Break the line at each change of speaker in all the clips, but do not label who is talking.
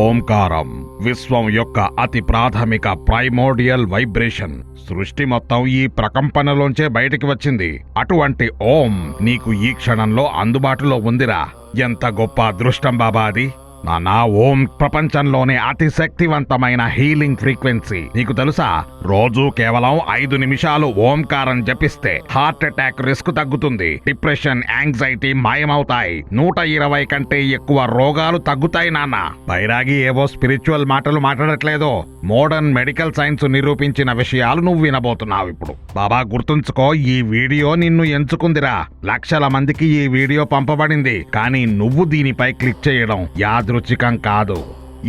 ఓంకారం విశ్వం యొక్క అతి ప్రాథమిక ప్రైమోడియల్ వైబ్రేషన్. సృష్టి మొత్తం ఈ ప్రకంపనలోంచే బయటికి వచ్చింది. అటువంటి ఓం నీకు ఈ క్షణంలో అందుబాటులో ఉందిరా. ఎంత గొప్ప అదృష్టం బాబా అది. నానా ఓం ప్రపంచంలోనే అతి శక్తివంతమైన హీలింగ్ ఫ్రీక్వెన్సీ. నీకు తెలుసా? రోజు కేవలం ఐదు నిమిషాలు ఓంకారం జపిస్తే హార్ట్ అటాక్ రిస్క్ తగ్గుతుంది. డిప్రెషన్ యాంగ్జైటీ మాయమవుతాయి. నూట ఇరవై కంటే ఎక్కువ రోగాలు తగ్గుతాయి నాన్న. బైరాగి ఏవో స్పిరిచువల్ మాటలు మాట్లాడట్లేదో. మోడర్న్ మెడికల్ సైన్స్ నిరూపించిన విషయాలు నువ్వు వినబోతున్నావు ఇప్పుడు. బాబా గుర్తుంచుకో ఈ వీడియో నిన్ను ఎంచుకుందిరా. లక్షల మందికి ఈ వీడియో పంపబడింది. కానీ నువ్వు దీనిపై క్లిక్ చేయడం యాదృచ్ఛికం కాదు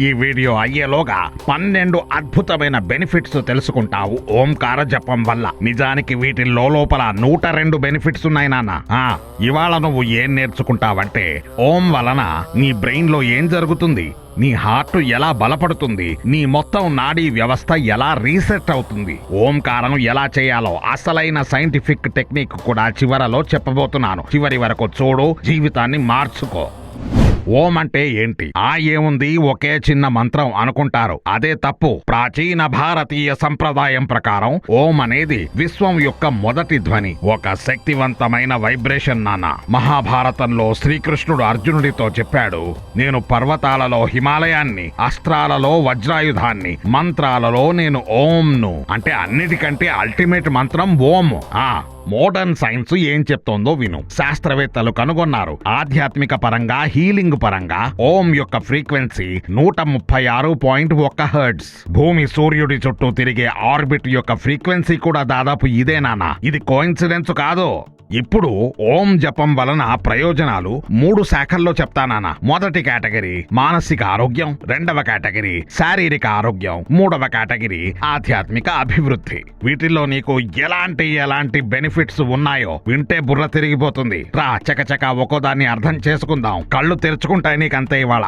ఈ వీడియో అయ్యేలోగా పన్నెండు అద్భుతమైన బెనిఫిట్స్ తెలుసుకుంటావు. ఓంకార జపం వల్ల. నిజానికి వీటి లోపల నూట రెండు బెనిఫిట్స్ ఉన్నాయి నాన్న. ఇవాళ నువ్వు ఏం నేర్చుకుంటావంటే ఓం వలన నీ బ్రెయిన్లో ఏం జరుగుతుంది? నీ హార్ట్ ఎలా బలపడుతుంది? నీ మొత్తం నాడీ వ్యవస్థ ఎలా రీసెట్ అవుతుంది? ఓంకారం ఎలా చేయాలో అసలైన సైంటిఫిక్ టెక్నిక్ కూడా చివరలో చెప్పబోతున్నాను. చివరి వరకు చూడు జీవితాన్ని మార్చుకో. ఓం అంటే ఏంటి? ఆ ఏముంది? ఒకే చిన్న మంత్రం అనుకుంటారు. అదే తప్పు. ప్రాచీన భారతీయ సంప్రదాయం ప్రకారం ఓం అనేది విశ్వం యొక్క మొదటి ధ్వని. ఒక శక్తివంతమైన వైబ్రేషన్ నాన్న. మహాభారతంలో శ్రీకృష్ణుడు అర్జునుడితో చెప్పాడు నేను పర్వతాలలో హిమాలయాన్ని అస్త్రాలలో వజ్రాయుధాన్ని మంత్రాలలో నేను ఓంను. అంటే అన్నిటికంటే అల్టిమేట్ మంత్రం ఓం ఆ మోడర్న్ సైన్స్ ఏం చెప్తోందో విను. శాస్త్రవేత్తలు కనుగొన్నారు. ఆధ్యాత్మిక పరంగా హీలింగ్ పరంగా ఓం యొక్క ఫ్రీక్వెన్సీ నూట ముప్పై ఆరు పాయింట్ ఒక్క హర్డ్స్ భూమి సూర్యుడి చుట్టూ తిరిగే ఆర్బిట్ యొక్క ఫ్రీక్వెన్సీ కూడా దాదాపు ఇదేనానా ఇది కోయిన్సిడెన్స్ కాదు. ఇప్పుడు ఓం జపం వలన ప్రయోజనాలు మూడు శాఖల్లో చెప్తానానా మొదటి కేటగిరీ మానసిక ఆరోగ్యం రెండవ కేటగిరీ శారీరక ఆరోగ్యం మూడవ కేటగిరీ ఆధ్యాత్మిక అభివృద్ధి. వీటిల్లో నీకు ఎలాంటి ఎలాంటి బెనిఫిట్ బెనిఫిట్స్ ఉన్నాయో వింటే బుర్ర తిరిగిపోతుంది. రా చకచక ఒక్కోదాన్ని అర్థం చేసుకుందాం. కళ్ళు తెరుచుకుంటాయి నీకంతే ఇవాళ.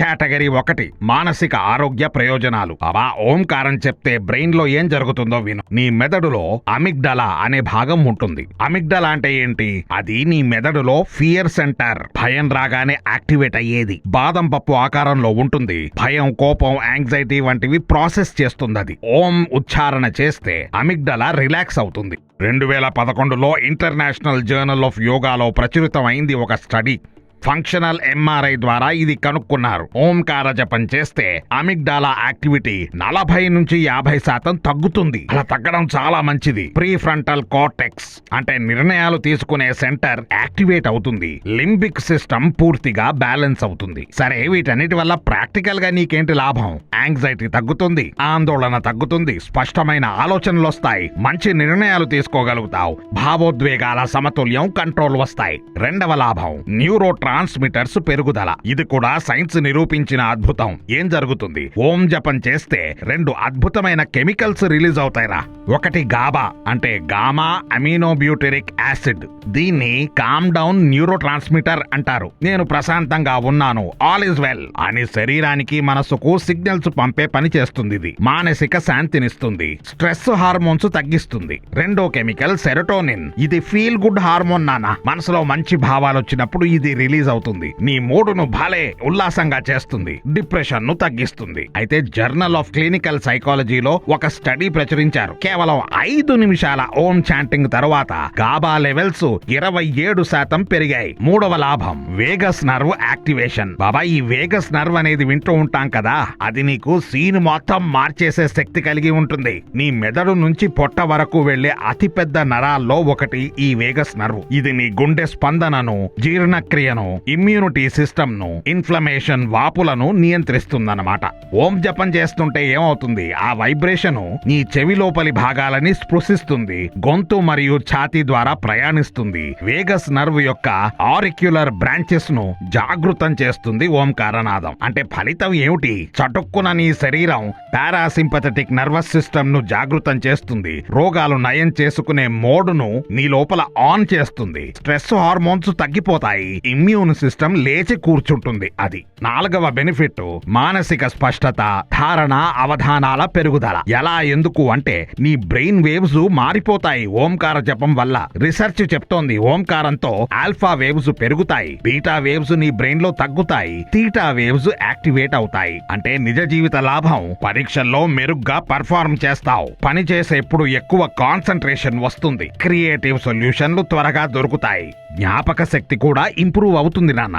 కేటగిరీ ఒకటి మానసిక ఆరోగ్య ప్రయోజనాలు. అవా ఓంకారం చెప్తే బ్రెయిన్లో ఏం జరుగుతుందో విను. నీ మెదడులో అమిగ్డలా అనే భాగం ఉంటుంది. అమిగ్డలా అంటే ఏంటి? అది నీ మెదడులో ఫియర్ సెంటర్. భయం రాగానే యాక్టివేట్ అయ్యేది. బాదం పప్పు ఆకారంలో ఉంటుంది. భయం కోపం యాంగ్జైటీ వంటివి ప్రాసెస్ చేస్తుంది అది ఓం ఉచ్చారణ చేస్తే అమిగ్డలా రిలాక్స్ అవుతుంది. రెండు వేల పదకొండులో ఇంటర్నేషనల్ జర్నల్ ఆఫ్ యోగాలో ప్రచురితమైంది ఒక స్టడీ. ఫంక్షనల్ ఎంఆర్ఐ ద్వారా ఇది కనుక్కున్నారు. ఓంకార జపం చేస్తే అమిగ్డాలా యాక్టివిటీ నలభై నుంచి యాభై శాతం తగ్గుతుంది. అలా తగ్గడం చాలా మంచిది. ప్రీ ఫ్రంటల్ కార్టెక్స్ అంటే నిర్ణయాలు తీసుకునే సెంటర్ యాక్టివేట్ అవుతుంది. లింబిక్ సిస్టమ్ పూర్తిగా బ్యాలెన్స్ అవుతుంది. సరే వీటన్నిటి వల్ల ప్రాక్టికల్గా నీకేంటి లాభం? యాంగ్జైటీ తగ్గుతుంది ఆందోళన తగ్గుతుంది స్పష్టమైన ఆలోచనలు వస్తాయి మంచి నిర్ణయాలు తీసుకోగలుగుతావు భావోద్వేగాల సమతుల్యం కంట్రోల్ వస్తాయి. రెండవ లాభం న్యూరో ట్రాన్స్మిటర్స్ పెరుగుదల. ఇది కూడా సైన్స్ నిరూపించిన అద్భుతం. ఏం జరుగుతుంది? ఓం జపం చేస్తే రెండు అద్భుతమైన కెమికల్స్ రిలీజ్ అవుతాయిరా. ఒకటి గాబా అంటే గామా అమినోబ్యూటెరిక్ యాసిడ్. దీన్ని కామ్ డౌన్ న్యూరో ట్రాన్స్మిటర్ అంటారు. నేను ప్రశాంతంగా ఉన్నాను. All is well. అని శరీరానికి మనసుకు సిగ్నల్స్ పంపే పని చేస్తుంది ఇది. మానసిక శాంతినిస్తుంది. స్ట్రెస్ హార్మోన్స్ తగ్గిస్తుంది. రెండో కెమికల్ సెరటోనిన్. ఇది ఫీల్ గుడ్ హార్మోన్ నానా మనసులో మంచి భావాలు వచ్చినప్పుడు ఇది రిలీజ్ అవుతుంది. నీ మూడును భలే ఉల్లాసంగా చేస్తుంది. డిప్రెషన్ను తగ్గిస్తుంది. అయితే జర్నల్ ఆఫ్ క్లినికల్ సైకాలజీలో ఒక స్టడీ ప్రచురించారు. కేవలం ఐదు నిమిషాల ఓం చాంటింగ్ తర్వాత గాబా లెవెల్స్ ఇరవై ఏడు శాతం పెరిగాయి. మూడవ లాభం వేగస్ నర్వ్ యాక్టివేషన్. బాబా ఈ వేగస్ నర్వ్ అనేది వింటూ ఉంటాం కదా? అది నీకు సీన్ మొత్తం మార్చేసే శక్తి కలిగి ఉంటుంది. నీ మెదడు నుంచి పొట్ట వరకు వెళ్ళే అతిపెద్ద నరాల్లో ఒకటి ఈ వేగస్ నర్వ్. ఇది నీ గుండె స్పందనను జీర్ణక్రియను ఇమ్యూనిటీ సిస్టమ్ను ఇన్ఫ్లమేషన్ వాపులను నియంత్రిస్తుందన్నమాట. ఓం జపం చేస్తుంటే ఏమవుతుంది? ఆ వైబ్రేషన్ నీ చెవి లోపలి భాగాలని స్పృశిస్తుంది గొంతు మరియు ఛాతీ ద్వారా ప్రయాణిస్తుంది. వేగస్ నర్వ్ యొక్క ఆరిక్యులర్ బ్రాంచెస్ను జాగృతం చేస్తుంది ఓంకారనాదం. అంటే ఫలితం ఏమిటి? చటుక్కున నీ శరీరం పారాసింపథెటిక్ నర్వస్ సిస్టమ్ను జాగృతం చేస్తుంది. రోగాలు నయం చేసుకునే మోడును నీ లోపల ఆన్ చేస్తుంది. స్ట్రెస్ హార్మోన్స్ తగ్గిపోతాయి. ఇమ్యూ ఇమ్యూన్ సిస్టమ్ లేచి కూర్చుంటుంది. అది నాలుగవ బెనిఫిట్ మానసిక స్పష్టత ధారణ అవధానాల పెరుగుదల. ఎలా ఎందుకు అంటే నీ బ్రెయిన్ వేవ్స్ మారిపోతాయి. ఓంకార జపం వల్ల రీసెర్చ్ చెప్తోంది. ఓంకారంతో ఆల్ఫా వేవ్స్ పెరుగుతాయి. బీటా వేవ్స్ నీ బ్రెయిన్లో తగ్గుతాయి. తీటా వేవ్స్ యాక్టివేట్ అవుతాయి. అంటే నిజ జీవిత లాభం. పరీక్షల్లో మెరుగ్గా పర్ఫార్మ్ చేస్తావు. పని చేసేప్పుడు ఎక్కువ కాన్సన్ట్రేషన్ వస్తుంది. క్రియేటివ్ సొల్యూషన్లు త్వరగా దొరుకుతాయి. జ్ఞాపక శక్తి కూడా ఇంప్రూవ్ అవుతుంది నాన్న.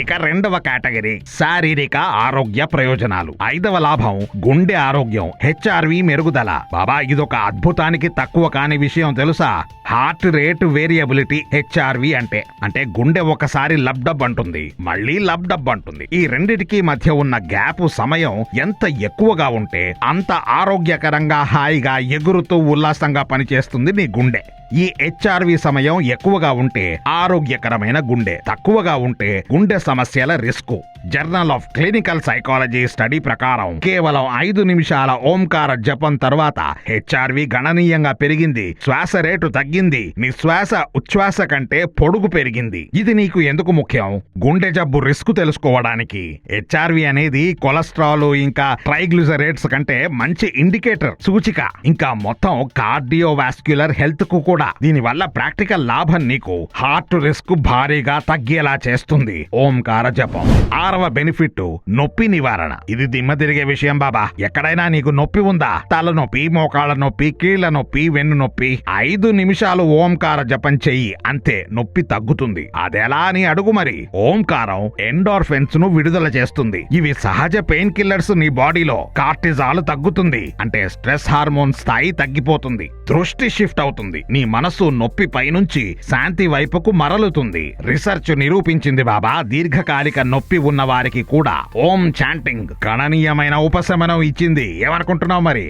ఇక రెండవ కేటగిరీ శారీరక ఆరోగ్య ప్రయోజనాలు. ఐదవ లాభం గుండె ఆరోగ్యం హెచ్ఆర్వి మెరుగుదల. బాబా ఇదొక అద్భుతానికి తక్కువ కాని విషయం తెలుసా? హార్ట్ రేట్ వేరియబిలిటీ హెచ్ఆర్వి అంటే అంటే గుండె ఒకసారి లబ్డబ్ అంటుంది మళ్ళీ లబ్డబ్ అంటుంది. ఈ రెండిటికి మధ్య ఉన్న గ్యాప్ సమయం ఎంత ఎక్కువగా ఉంటే అంత ఆరోగ్యకరంగా హాయిగా ఎగురుతూ ఉల్లాసంగా పనిచేస్తుంది నీ గుండె. ఈ హెచ్ఆర్వి సమయం ఎక్కువగా ఉంటే ఆరోగ్యకరమైన గుండె. తక్కువగా ఉంటే గుండె సమస్యల risk journal of clinical psychology study ప్రకారం కేవలం ఐదు నిమిషాల ఓంకార జపం తర్వాత హెచ్ఆర్వి గణనీయంగా పెరిగింది. శ్వాస రేటు తగ్గింది. మీ శ్వాస ఉచ్ఛ్వాస కంటే పొడుగు పెరిగింది. ఇది నీకు ఎందుకు ముఖ్యం? గుండె జబ్బు రిస్క్ తెలుసుకోవడానికి. హెచ్ఆర్వి అనేది కొలెస్ట్రాల్ ఇంకా ట్రైగ్లిజరేట్స్ కంటే మంచి ఇండికేటర్ సూచిక. ఇంకా మొత్తం కార్డియోవాస్క్యులర్ హెల్త్కు కూడా దీని వల్ల ప్రాక్టికల్ లాభం నీకు. హార్ట్ రిస్క్ భారీగా తగ్గేలా చేస్తుంది. ఓంకార జపం. ఆరవ బెనిఫిట్ నొప్పి నివారణ. ఇది దిమ్మ తిరిగే విషయం బాబా. ఎక్కడైనా నీకు నొప్పి ఉందా? తలనొప్పి మోకాళ్ళ నొప్పి కీళ్ళ నొప్పి వెన్ను నొప్పి. ఐదు నిమిషాలు ఓంకార జపం చెయ్యి. అంతే నొప్పి తగ్గుతుంది. అదెలా అని అడుగు మరి. ఓంకారం ఎండోర్ఫెన్స్ను విడుదల చేస్తుంది. ఇవి సహజ పెయిన్ కిల్లర్స్ నీ బాడీలో. కార్టిజాల్ తగ్గుతుంది. అంటే స్ట్రెస్ హార్మోన్ స్థాయి తగ్గిపోతుంది. దృష్టి షిఫ్ట్ అవుతుంది. నీ మనసు నొప్పి పైనుంచి శాంతి వైపుకు మరలుతుంది. రీసెర్చ్ నిరూపించింది బాబా దీర్ఘకాలిక నొప్పి ఉన్న వారికి కూడా ఓం చాంటింగ్ గణనీయమైన ఉపశమనం ఇచ్చింది. ఏమనుకుంటున్నావు మరి?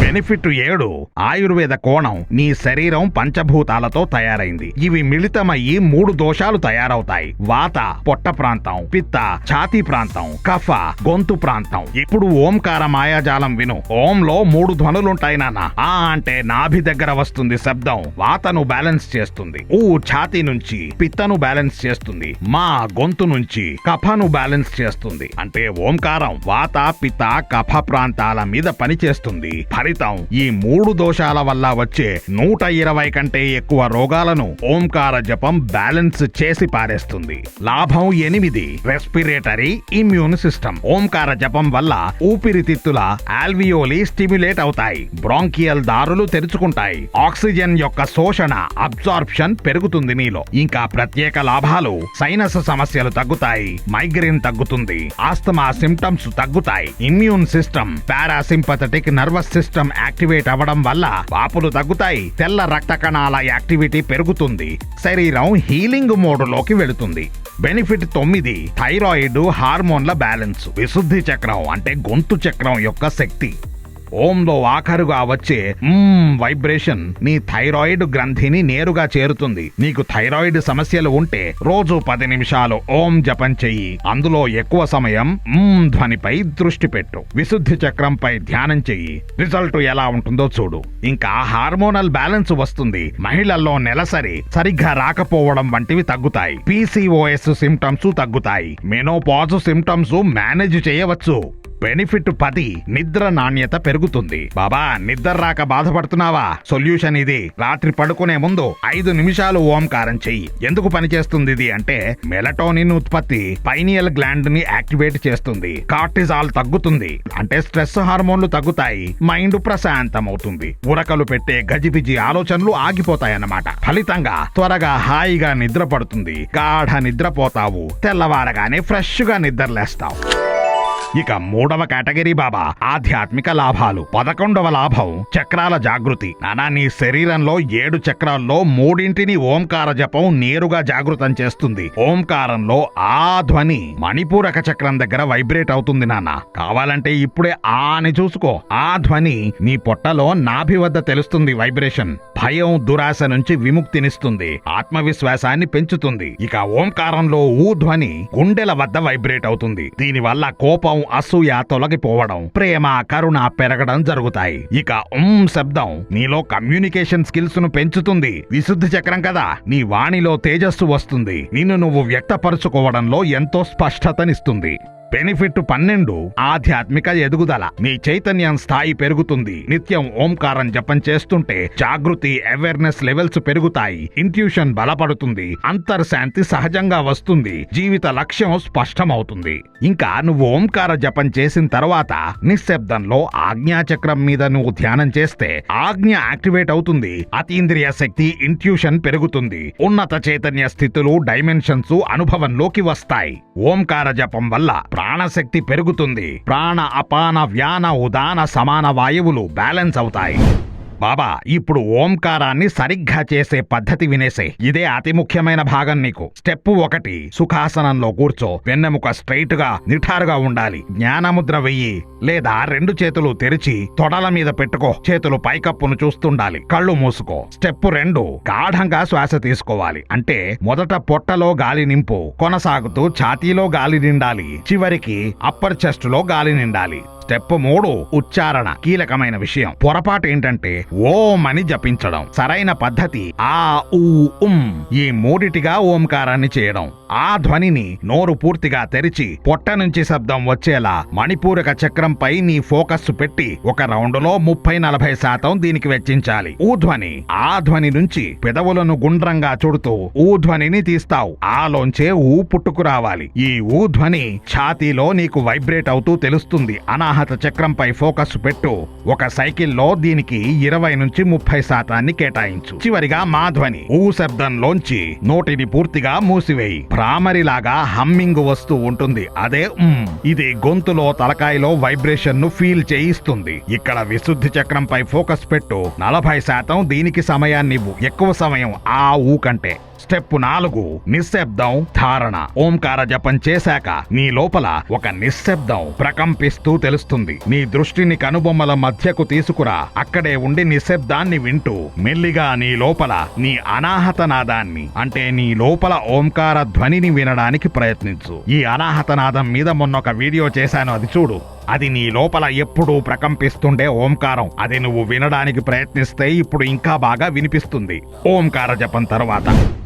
బెనిఫిట్ ఏడు. ఆయుర్వేద కోణం నీ శరీరం పంచభూతాలతో తయారైంది. ఇవి మిళితమయ్యి మూడు దోషాలు తయారవుతాయి. వాత పొట్ట ప్రాంతం పిత్త ఛాతీ ప్రాంతం కఫ గొంతు ప్రాంతం. ఇప్పుడు ఓంకార మాయాజాలం విను. ఓంలో మూడు ధ్వనులుంటాయి నాన్న. ఆ అంటే నాభి దగ్గర వస్తుంది శబ్దం వాతను బ్యాలెన్స్ చేస్తుంది. ఊ ఛాతీ నుంచి పిత్తను బ్యాలెన్స్ చేస్తుంది. మా గొంతు నుంచి కఫను బ్యాలెన్స్ చేస్తుంది. అంటే ఓంకారం వాత పిత్త కఫ ప్రాంతాల మీద పనిచేస్తుంది. ఫలితం ఈ మూడు దోషాల వల్ల వచ్చే నూట ఇరవై కంటే ఎక్కువ రోగాలను ఓంకార జపం బ్యాలెన్స్ చేసి పారేస్తుంది. లాభం ఎనిమిది. Respiratory immune system. ఓంకార జపం వల్ల ఊపిరితిత్తుల ఆల్వియోలి స్టిమ్యులేట్ అవుతాయి. బ్రాంకియల్ దారులు తెరుచుకుంటాయి. ఆక్సిజన్ యొక్క శోషణ అబ్జార్ప్షన్ పెరుగుతుంది నీలో. ఇంకా ప్రత్యేక లాభాలు సైనస్ సమస్యలు తగ్గుతాయి. మైగ్రేన్ తగ్గుతుంది. ఆస్తమా సిమ్టమ్స్ తగ్గుతాయి. Immune system parasympathetic nervous system activate అవ్వడం వల్ల వాపులు తగ్గుతాయి తెల్ల రక్త కణాల యాక్టివిటీ పెరుగుతుంది శరీరం హీలింగ్ మోడులోకి వెళుతుంది. బెనిఫిట్ తొమ్మిది థైరాయిడ్ హార్మోన్ల బ్యాలెన్స్ విశుద్ధి చక్రం అంటే గొంతు చక్రం యొక్క శక్తి. ఓంలో ఆఖరుగా వచ్చే వైబ్రేషన్ నీ థైరాయిడ్ గ్రంథిని నేరుగా చేరుతుంది. నీకు థైరాయిడ్ సమస్యలు ఉంటే రోజు పది నిమిషాలు ఓం జపం చెయ్యి. అందులో ఎక్కువ సమయం ధ్వనిపై దృష్టి పెట్టు. విశుద్ధి చక్రంపై ధ్యానం చెయ్యి. రిజల్ట్ ఎలా ఉంటుందో చూడు. ఇంకా హార్మోనల్ బ్యాలెన్స్ వస్తుంది. మహిళల్లో నెలసరి సరిగ్గా రాకపోవడం వంటివి తగ్గుతాయి. పీసీఓఎస్ సిమ్టమ్స్ తగ్గుతాయి. మెనోపాజ్ సిమ్టమ్స్ మేనేజ్ చేయవచ్చు. బెనిఫిట్ పది నిద్ర నాణ్యత పెరుగుతుంది. బాబా నిద్ర రాక బాధపడుతున్నావా? సొల్యూషన్ ఇది. రాత్రి పడుకునే ముందు ఐదు నిమిషాలు ఓంకారం చెయ్యి. ఎందుకు పనిచేస్తుంది ఇది అంటే మెలటోనిన్ ఉత్పత్తి పైనియల్ గ్లాండ్ని యాక్టివేట్ చేస్తుంది. కార్టిజాల్ తగ్గుతుంది. అంటే స్ట్రెస్ హార్మోన్లు తగ్గుతాయి. మైండ్ ప్రశాంతమవుతుంది. ఉరకలు పెట్టే గజిబిజి ఆలోచనలు ఆగిపోతాయన్నమాట. ఫలితంగా త్వరగా హాయిగా నిద్ర పడుతుంది గాఢ నిద్రపోతావు. తెల్లవారగానే ఫ్రెష్గా నిద్రలేస్తావు. ఇక మూడవ కేటగిరీ బాబా. ఆధ్యాత్మిక లాభాలు. పదకొండవ లాభం. చక్రాల జాగృతి. నానా నీ శరీరంలో ఏడు చక్రాల్లో మూడింటిని ఓంకార జపం నేరుగా జాగృతం చేస్తుంది. ఓంకారంలో ఆ ధ్వని మణిపూరక చక్రం దగ్గర వైబ్రేట్ అవుతుంది నాన్న కావాలంటే ఇప్పుడే ఆ అని చూసుకో. ఆ ధ్వని నీ పొట్టలో నాభి వద్ద తెలుస్తుంది వైబ్రేషన్. భయం దురాశ నుంచి విముక్తినిస్తుంది. ఆత్మవిశ్వాసాన్ని పెంచుతుంది. ఇక ఓంకారంలో ఊ ధ్వని గుండెల వద్ద వైబ్రేట్ అవుతుంది. దీనివల్ల కోపం కోపం అసూయ తొలగిపోవడం ప్రేమ కరుణ పెరగడం జరుగుతాయి. ఇక ఉం శబ్దం నీలో కమ్యూనికేషన్ స్కిల్స్ను పెంచుతుంది. విశుద్ధి చక్రం కదా. నీ వాణిలో తేజస్సు వస్తుంది. నిన్ను నువ్వు వ్యక్తపరుచుకోవడంలో ఎంతో స్పష్టతనిస్తుంది. బెనిఫిట్ పన్నెండు ఆధ్యాత్మిక ఎదుగుదల. మీ చైతన్యం స్థాయి పెరుగుతుంది. నిత్యం ఓంకారం జపం చేస్తుంటే జాగృతి అవేర్నెస్ లెవెల్స్ పెరుగుతాయి. ఇంట్యూషన్ బలపడుతుంది. అంతర్శాంతి సహజంగా వస్తుంది. జీవిత లక్ష్యం స్పష్టమవుతుంది. ఇంకా నువ్వు ఓంకార జపం చేసిన తర్వాత నిశ్శబ్దంలో ఆజ్ఞాచక్రం మీద నువ్వు ధ్యానం చేస్తే ఆజ్ఞ యాక్టివేట్ అవుతుంది. అతీంద్రియ శక్తి ఇంట్యూషన్ పెరుగుతుంది. ఉన్నత చైతన్య స్థితులు డైమెన్షన్స్ అనుభవంలోకి వస్తాయి. ఓంకార జపం వల్ల ప్రాణశక్తి పెరుగుతుంది. ప్రాణ అపాన వ్యాన ఉదాన సమాన వాయువులు బ్యాలెన్స్ అవుతాయి. బాబా ఇప్పుడు ఓంకారాన్ని సరిగ్గా చేసే పద్ధతి వినేసే. ఇదే అతి ముఖ్యమైన భాగం నీకు. స్టెప్ ఒకటి సుఖాసనంలో కూర్చో. వెన్నెముక స్ట్రైట్గా నిఠారుగా ఉండాలి. జ్ఞానముద్ర వెయ్యి లేదా రెండు చేతులు తెరిచి తొడల మీద పెట్టుకో. చేతులు పైకప్పును చూస్తుండాలి. కళ్ళు మూసుకో. స్టెప్ రెండు గాఢంగా శ్వాస తీసుకోవాలి. అంటే మొదట పొట్టలో గాలి నింపు కొనసాగుతూ ఛాతీలో గాలి నిండాలి. చివరికి అప్పర్ చెస్ట్లో గాలి నిండాలి. స్టెప్ మూడు ఉచ్చారణ. కీలకమైన విషయం. పొరపాటు ఏంటంటే ఓం అని జపించడం. సరైన పద్ధతి. ఆ ఊ ఉం ఈ మూడిటిగా ఓంకారాన్ని చేయడం. ఆ ధ్వనిని నోరు పూర్తిగా తెరిచి పొట్ట నుంచి శబ్దం వచ్చేలా మణిపూరక చక్రంపై నీ ఫోకస్ పెట్టి ఒక రౌండ్లో ముప్పై నలభై శాతం దీనికి వెచ్చించాలి. ఊ ధ్వని ఆ ధ్వని నుంచి పెదవులను గుండ్రంగా చుడుతూ ఊ ధ్వనిని తీస్తావు. ఆలోంచే ఊ పుట్టుకు రావాలి. ఈ ఊ ధ్వని ఛాతీలో నీకు వైబ్రేట్ అవుతూ తెలుస్తుంది. అనాహత చక్రంపై ఫోకస్ పెట్టు. ఒక సైకిల్లో దీనికి ఇరవై నుంచి ముప్పై శాతాన్ని కేటాయించు. చివరిగా మా ధ్వని ఊ శబ్దంలోంచి నోటిని పూర్తిగా మూసివేయి. భ్రామరిలాగా హమ్మింగ్ వస్తూ ఉంటుంది. అదే ఇది గొంతులో తలకాయలో వైబ్రేషన్ను ఫీల్ చేయిస్తుంది. ఇక్కడ విశుద్ధి చక్రంపై ఫోకస్ పెట్టు. నలభై శాతం దీనికి సమయాన్నివ్వు. ఎక్కువ సమయం ఆ ఊ కంటే. స్టెప్ నాలుగు నిశ్శబ్దం ధారణ. ఓంకార జపం చేశాక నీ లోపల ఒక నిశ్శబ్దం ప్రకంపిస్తూ తెలుస్తుంది. నీ దృష్టిని కనుబొమ్మల మధ్యకు తీసుకురా. అక్కడే ఉండి నిశ్శబ్దాన్ని వింటూ మెల్లిగా నీ లోపల నీ అనాహత నాదాన్ని అంటే నీ లోపల ఓంకార ధ్వనిని వినడానికి ప్రయత్నించు. ఈ అనాహత నాదం మీద మొన్న ఒక వీడియో చేశాను అది చూడు. అది నీ లోపల ఎప్పుడూ ప్రకంపిస్తుండే ఓంకారం. అది నువ్వు వినడానికి ప్రయత్నిస్తే ఇప్పుడు ఇంకా బాగా వినిపిస్తుంది. ఓంకార జపం తర్వాత.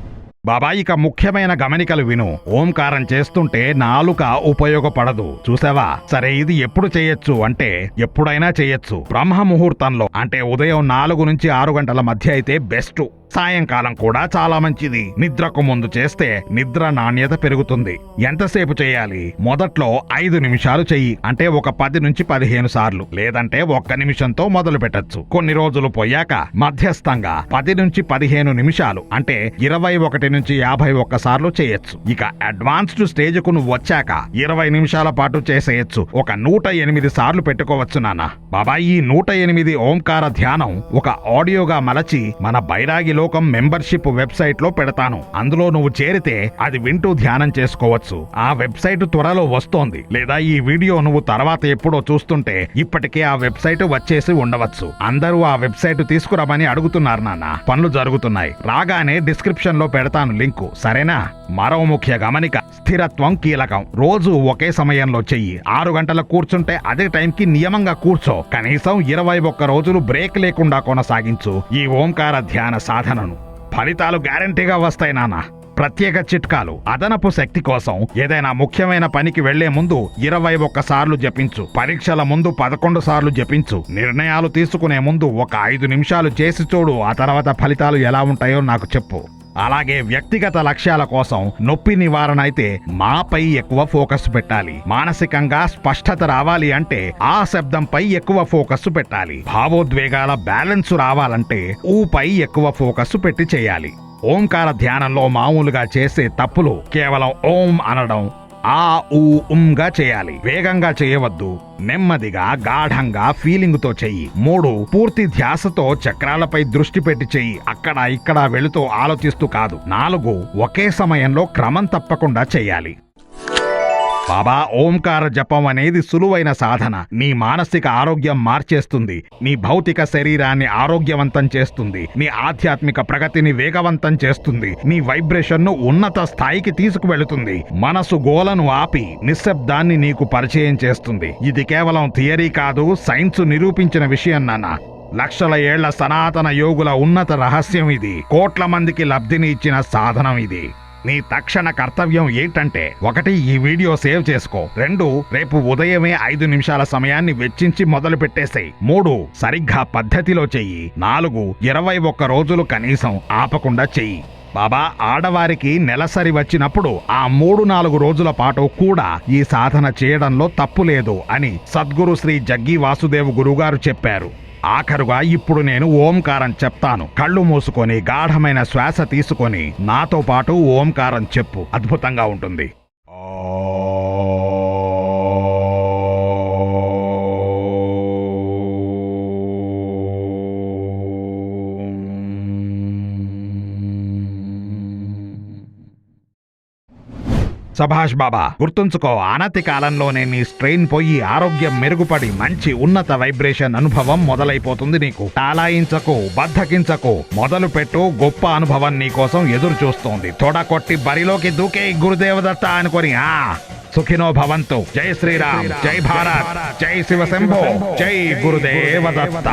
బాబా ఇక ముఖ్యమైన గమనికలు విను. ఓంకారం చేస్తుంటే నాలుక ఉపయోగపడదు. చూసావా? సరే ఇది ఎప్పుడు చేయొచ్చు అంటే ఎప్పుడైనా చేయొచ్చు. బ్రహ్మ ముహూర్తంలో అంటే ఉదయం నాలుగు నుంచి ఆరు గంటల మధ్య అయితే బెస్ట్. సాయంకాలం కూడా చాలా మంచిది. నిద్రకు ముందు చేస్తే నిద్ర నాణ్యత పెరుగుతుంది. ఎంతసేపు చేయాలి? మొదట్లో ఐదు నిమిషాలు చెయ్యి. అంటే ఒక పది నుంచి పదిహేను సార్లు. లేదంటే ఒక్క నిమిషంతో మొదలు పెట్టచ్చు. కొన్ని రోజులు పోయాక మధ్యస్థంగా పది నుంచి పదిహేను నిమిషాలు. అంటే ఇరవై ఒకటి నుంచి యాభై ఒక్క సార్లు చేయొచ్చు. ఇక అడ్వాన్స్డ్ స్టేజ్కు నువ్వు వచ్చాక ఇరవై నిమిషాల పాటు చేసేయచ్చు. ఒక నూట ఎనిమిది సార్లు పెట్టుకోవచ్చు నాన్న. బాబా ఈ నూట ఎనిమిది ఓంకార ధ్యానం ఒక ఆడియోగా మలచి మన బైరాగిలో లోకం మెంబర్షిప్ వెబ్సైట్లో పెడతాను. అందులో నువ్వు చేరితే అది వింటూ ధ్యానం చేసుకోవచ్చు. ఆ వెబ్సైట్ త్వరలో వస్తోంది. లేదా ఈ వీడియో నువ్వు తర్వాత ఎప్పుడో చూస్తుంటే ఇప్పటికే ఆ వెబ్సైట్ వచ్చేసి ఉండవచ్చు. అందరూ ఆ వెబ్సైట్ తీసుకురమని అడుగుతున్నారు నాన్న. పనులు జరుగుతున్నాయి. రాగానే డిస్క్రిప్షన్లో పెడతాను లింకు. సరేనా? మరో ముఖ్య గమనిక. స్థిరత్వం కీలకం. రోజు ఒకే సమయంలో చెయ్యి. ఆరు గంటలకు కూర్చుంటే అదే టైంకి నియమంగా కూర్చో. కనీసం ఇరవై ఒక్క రోజులు బ్రేక్ లేకుండా కొనసాగించు. ఈ ఓంకార ధ్యాన సాధనను. ఫలితాలు గ్యారంటీగా వస్తాయి నాన్న. ప్రత్యేక చిట్కాలు. అదనపు శక్తి కోసం ఏదైనా ముఖ్యమైన పనికి వెళ్ళే ముందు ఇరవై ఒక్క సార్లు జపించు. పరీక్షల ముందు పదకొండు సార్లు జపించు. నిర్ణయాలు తీసుకునే ముందు ఒక ఐదు నిమిషాలు చేసి చూడు. ఆ తర్వాత ఫలితాలు ఎలా ఉంటాయో నాకు చెప్పు. అలాగే వ్యక్తిగత లక్ష్యాల కోసం నొప్పి నివారణ అయితే మాపై ఎక్కువ ఫోకస్ పెట్టాలి. మానసికంగా స్పష్టత రావాలి అంటే ఆ శబ్దంపై ఎక్కువ ఫోకస్ పెట్టాలి. భావోద్వేగాల బ్యాలెన్స్ రావాలంటే ఊపై ఎక్కువ ఫోకస్ పెట్టి చేయాలి. ఓంకార ధ్యానంలో మామూలుగా చేసే తప్పులు కేవలం ఓం అనడం ఆ ఊ ఉమ్గా చేయాలి. వేగంగా చేయవద్దు. నెమ్మదిగా గాఢంగా ఫీలింగ్తో చెయ్యి. మూడు పూర్తి ధ్యాసతో చక్రాలపై దృష్టి పెట్టి చెయ్యి. అక్కడ ఇక్కడ వెళుతూ ఆలోచిస్తూ కాదు. నాలుగు ఒకే సమయంలో క్రమం తప్పకుండా చేయాలి బాబా ఓంకార జపం అనేది సులువైన సాధన. నీ మానసిక ఆరోగ్యం మార్చేస్తుంది. నీ భౌతిక శరీరాన్ని ఆరోగ్యవంతం చేస్తుంది. నీ ఆధ్యాత్మిక ప్రగతిని వేగవంతం చేస్తుంది. నీ వైబ్రేషన్ను ఉన్నత స్థాయికి తీసుకువెళుతుంది. మనసు గోలను ఆపి నిశ్శబ్దాన్ని నీకు పరిచయం చేస్తుంది. ఇది కేవలం థియరీ కాదు సైన్స్ నిరూపించిన విషయం నాన్న. లక్షల ఏళ్ళ సనాతన యోగుల ఉన్నత రహస్యం ఇది. కోట్ల మందికి లబ్ధిని ఇచ్చిన సాధనం ఇది. నీ తక్షణ కర్తవ్యం ఏంటంటే ఒకటి ఈ వీడియో సేవ్ చేసుకో. రెండు రేపు ఉదయమే ఐదు నిమిషాల సమయాన్ని వెచ్చించి మొదలు పెట్టేసేయ్. మూడు సరిగ్గా పద్ధతిలో చెయ్యి. నాలుగు ఇరవై ఒక్క రోజులు కనీసం ఆపకుండా చెయ్యి. బాబా ఆడవారికి నెలసరి వచ్చినప్పుడు ఆ మూడు నాలుగు రోజుల పాటు కూడా ఈ సాధన చేయడంలో తప్పు లేదు అని సద్గురు శ్రీ జగ్గి వాసుదేవ్ గురుగారు చెప్పారు. ఆఖరుగా ఇప్పుడు నేను ఓంకారం చెప్తాను. కళ్ళు మూసుకొని గాఢమైన శ్వాస తీసుకొని నాతో పాటు ఓంకారం చెప్పు. అద్భుతంగా ఉంటుంది. సభాష్ బాబా గుర్తుంచుకో అనతి కాలంలోనే నీ స్ట్రెయిన్ పోయి ఆరోగ్యం మెరుగుపడి మంచి ఉన్నత వైబ్రేషన్ అనుభవం మొదలైపోతుంది నీకు. టాలాయించకు బద్ధకించకు మొదలు పెట్టు గొప్ప అనుభవం నీ కోసం ఎదురు చూస్తోంది. తొడకొట్టి బరిలోకి దూకే గురుదేవదత్త అనుకొని ఆ! సుఖినో భవంతు. జై శ్రీరామ్. జై భారత్. జై శివ శంభో జై గురుదేవదత్త.